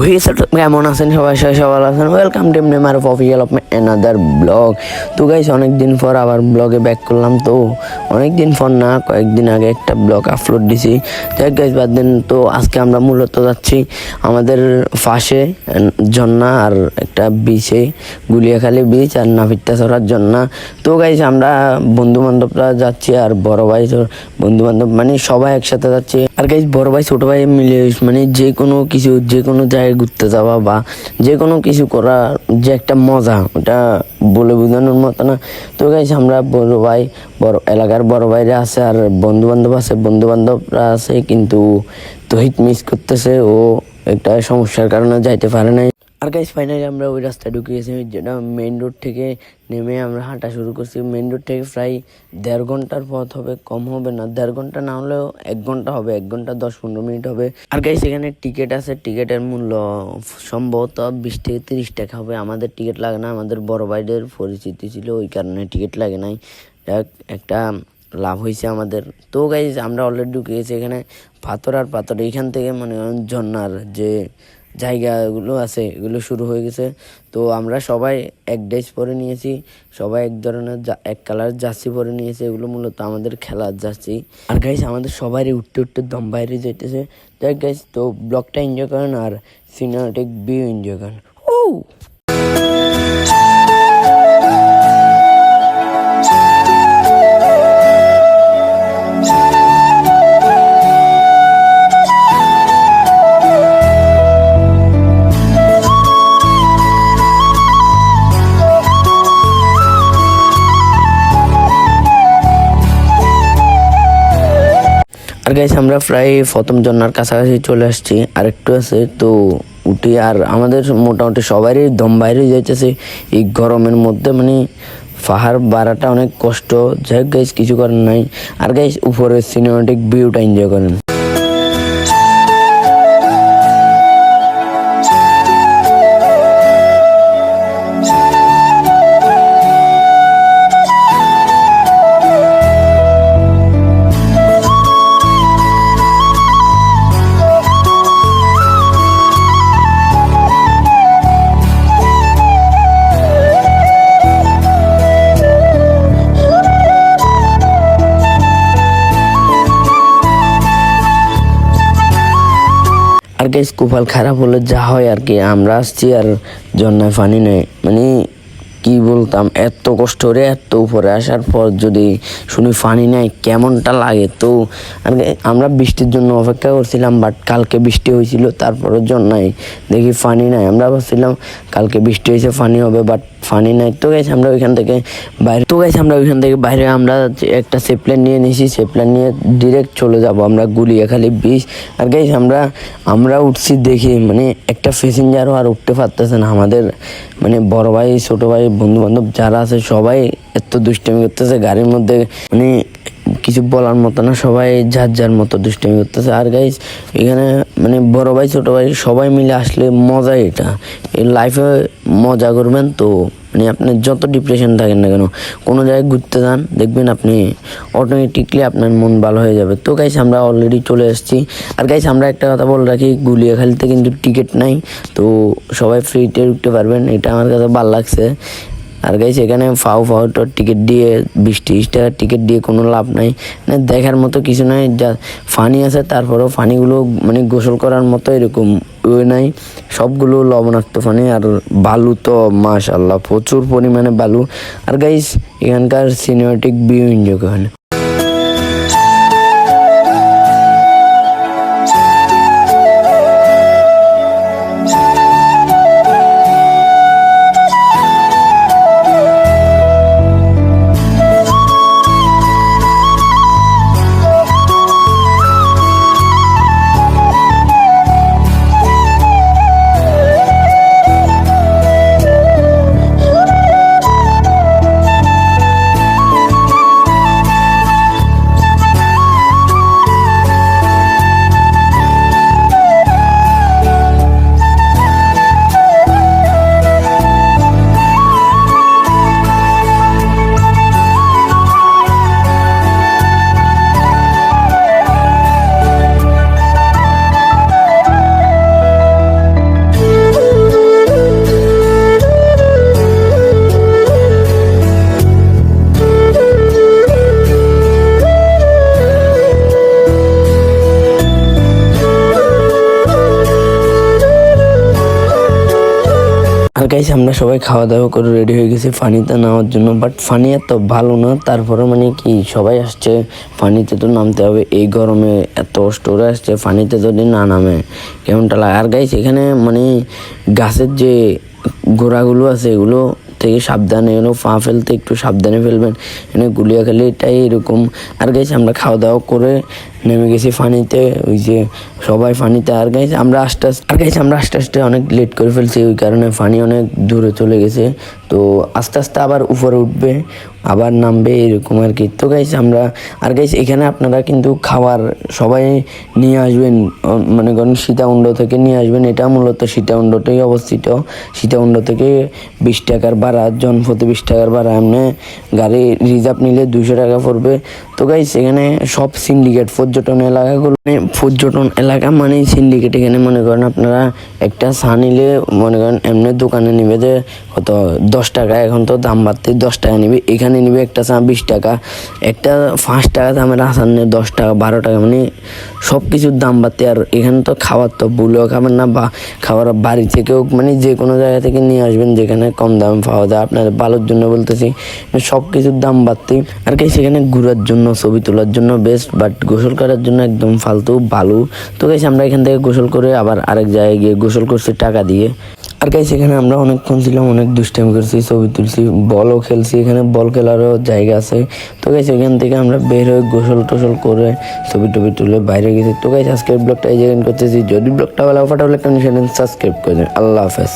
কেমন আছেন? সবাই সবাই সবাই আছেন? Welcome to Neymar official of another blog তো গাইস অনেক দিন পর আবার ব্লগে ব্যাক করলাম। তো অনেক দিন পর না, কয়েকদিন আগে একটা ব্লগ আপলোড দিছি। যাই গাইস বাদ দিন, তো আজকে আমরা মূলত যাচ্ছি আমাদের পাশে ঝর্ণা আর একটা বিচে গুলিয়াখালী বিচ আর নাফিত্তা চড়ার ঝর্ণা। তো গাইস আমরা বন্ধু বান্ধবরা যাচ্ছি আর বড় ভাই বন্ধু বান্ধব মানে সবাই একসাথে যাচ্ছি। আর গাইস বড় ভাই, ছোট ভাই মিলে মানে যে কোনো কিছু যে কোনো জায়গায় ঘুরতে যাওয়া বা যে কোনো কিছু করা যে একটা মজা, ওটা বলে বোঝানোর মতো না। তো গাইস আমরা বড় ভাই, বড় এলাকার বড় ভাইরা আছে আর বন্ধু বান্ধব আছে বন্ধু বান্ধবরা আছে, কিন্তু তহিত মিস করতেছে। ও একটা সমস্যার কারণে যাইতে পারে নাই। আর গাইস ফাইনালি আমরা ওই রাস্তায় ঢুকে গেছি যেটা মেইন রোড থেকে নেমে আমরা হাঁটা শুরু করছি। মেইন রোড থেকে প্রায় দেড় ঘণ্টার পথ হবে, কম হবে না। দেড় ঘণ্টা না হলেও এক ঘণ্টা হবে, এক ঘণ্টা দশ পনেরো মিনিট হবে। আর গাইস এখানে টিকিট আছে, টিকিটের মূল্য সম্ভবত বিশ থেকে তিরিশ টাকা হবে। আমাদের টিকিট লাগে না, আমাদের বড় ভাইদের পরিচিতি ছিল, ওই কারণে টিকিট লাগে নাই। একটা লাভ হয়েছে আমাদের। তো গাইজ আমরা অলরেডি ঢুকে গেছি এখানে। পাথর আর পাথর, এইখান থেকে মানে ঝর্নার যে জায়গাগুলো আছে, এগুলো শুরু হয়ে গেছে। তো আমরা সবাই এক ড্রেস পরে নিয়েছি, সবাই এক ধরনের এক কালার জার্সি পরে নিয়েছে, এগুলো মূলত আমাদের খেলার জার্সি। আর গাইস আমাদের সবারই উঠতে উঠতে দম বাইরে যেতেছে যাই গাইস তো ব্লগটা এনজয় করেন আর সিনেমাটিক ভিউ এনজয় করেন। ও আর গাইস আমরা প্রায় প্রথম জন্নার কাছাকাছি চলে আসছি। আর একটু আছে, তো উঠি আর আমাদের মোটামুটি সবারই দম বাইরে যাইতেছে। এই গরমের মধ্যে মানে পাহাড় বাড়াটা অনেক কষ্ট। যাই গাইস কিছু করার নাই। আর গাইস উপরে সিনেমাটিক ভিউটা এনজয় করেন। গাইস কুপাল খারাপ হলে যা হয় আর কি। আমরা আসছি আর জন্নায় পানি নেই। মানে কি বলতাম, এত কষ্ট করে এত উপরে আসার পর যদি শুনি ফানি নাই, কেমনটা লাগে? তো আমরা বৃষ্টির জন্য অপেক্ষা করছিলাম বাট কালকে বৃষ্টি হয়েছিল তারপরের জন্যই দেখি ফানি নাই। আমরা ভাবছিলাম, কালকে বৃষ্টি হয়েছে ফানি হবে বাট পানি নাই তো গেছে আমরা ওইখান থেকে বাইরে তো গেছে আমরা ওইখান থেকে বাইরে আমরা একটা সেপ্লেন নিয়ে নিয়েছি সেপ্লেন নিয়ে ডিরেক্ট চলে যাব আমরা গুলিয়াখালি বিচ আর গেছি আমরা আমরা উঠছি দেখি মানে একটা প্যাসেঞ্জারও আর উঠতে পারতেছে না। আমাদের মানে বড় ভাই, ছোটো ভাই বন্ধু বান্ধব যারা আছে সবাই এত দুষ্টামি করতেছে। গাড়ির মধ্যে মানে কিছু বলার মতো না, সবাই যার যার মতো দুষ্টামি করতেছে। আর গাইজ এখানে মানে বড় ভাই, ছোটো ভাই, সবাই মিলে আসলে মজা এটা। এই লাইফে মজা করবেন তো মানে আপনি যত ডিপ্রেশন থাকেন না কেন, কোনো জায়গায় ঘুরতে যান, দেখবেন আপনি অটোমেটিকলি আপনার মন ভালো হয়ে যাবে। তো গাইস আমরা অলরেডি চলে এসেছি। আর গাইস আমরা একটা কথা বলে রাখি, গুলিয়াখালিতে কিন্তু টিকিট নাই, তো সবাই ফ্রিতে উঠতে পারবেন, এটা আমার কাছে ভালো লাগছে। আর গাইস, এখানে ফাউ ফাউ তো টিকিট দিয়ে বিশ তিরিশ টাকার টিকিট দিয়ে কোনো লাভ নাই। মানে দেখার মতো কিছু নাই, যা ফানি আছে, তারপরেও ফানিগুলো মানে গোসল করার মতো এরকম ওই নাই। সবগুলো লবণাক্ত ফানি আর বালু তো মাশাল্লাহ প্রচুর পরিমাণে বালু। আর গাইস, এখানকার সিনেমাটিক ভিউ এনজয় করেন। গাইস আমরা সবাই খাওয়া দাওয়া করে রেডি হয়ে গেছি ফানিতে নামার জন্য বাট ফানি এত ভালো না তারপরে মানে কি, সবাই আসছে, ফানিতে তো নামতে হবে, এই গরমে এত স্টোরে আসছে, ফানিতে যদি না নামে, কেমনটা লাগে? আর গাইস এখানে মানে গাছের যে গোড়াগুলো আছে, এগুলো থেকে সাবধানে এগুলো পা ফেলতে একটু সাবধানে ফেলবেন এখানে গুলিয়াখালিটাই এরকম। আর গাইছে আমরা খাওয়া দাওয়া করে নেমে গেছি ফানিতে, ওই যে সবাই ফানিতে। আর গাইছে আমরা আস্তে আস্তে আর গাইছে আমরা আস্তে আস্তে অনেক লেট করে ফেলছি, ওই কারণে ফানি অনেক দূরে চলে গেছে। তো আস্তে আস্তে আবার উপরে উঠবে, আবার নামবে, এরকম আর কি। তো গাইছে আমরা আর গাইছে এখানে আপনারা কিন্তু খাবার সবাই নিয়ে আসবেন মানে মনে সীতাকুণ্ড থেকে নিয়ে আসবেন। এটা মূলত সীতাকুণ্ডতেই অবস্থিত। সীতাকুণ্ড থেকে বিশ টাকার ভাড়া, জনপ্রতি বিশ টাকার ভাড়া। এমনি গাড়ি রিজার্ভ নিলে দুশো টাকা পড়বে। তো গাইস এখানে সব সিন্ডিকেট পর্যটন এলাকাগুলো পর্যটন এলাকা মানে সিন্ডিকেট এখানে, মনে করেন আপনারা একটা চা নিলে, মনে করেন এমনি দোকানে নিবে যে কত দশ টাকা, এখন তো দাম বাড়তে দশ টাকা নিবে, এখানে নিবে একটা চা বিশ টাকা, একটা পাঁচ টাকা দামের আসার নিয়ে দশ টাকা, বারো টাকা মানে সব কিছুর দাম বাড়তে আর এখানে তো খাবার তো ভুলেও খাবেন না, বা খাবার বাড়ি থেকেও মানে যে কোনো জায়গা থেকে নিয়ে আসবেন, যেখানে কম দামে পাওয়া যায় আপনাদের ভালোর জন্য বলতেছি সব কিছুর দাম বাড়তে আর কি সেখানে ঘোরার জন্য, ছবি তোলার জন্য বেস্ট বাট গোসল করার জন্য একদম ফালতু ভালো তো গাইছে আমরা এখান থেকে গোসল করে আবার আরেক জায়গায় গিয়ে গোসল করছি টাকা দিয়ে। আর গাই এখানে আমরা অনেকক্ষণ ছিলাম, অনেক দুষ্টামি করছি, ছবি তুলছি, বলও খেলছি, এখানে বল খেলারও জায়গা আছে। তো গাইস, এখান থেকে আমরা বের হয়ে গোসল টোসল করে ছবি টবি তুলে বাইরে গেছি। তো গাইস, আজকের ব্লগটা এই জায়গায় করতেছি। যদি ব্লগটা ভালো ফাটা হলে একটা সাবস্ক্রাইব করে আল্লাহ হাফেজ।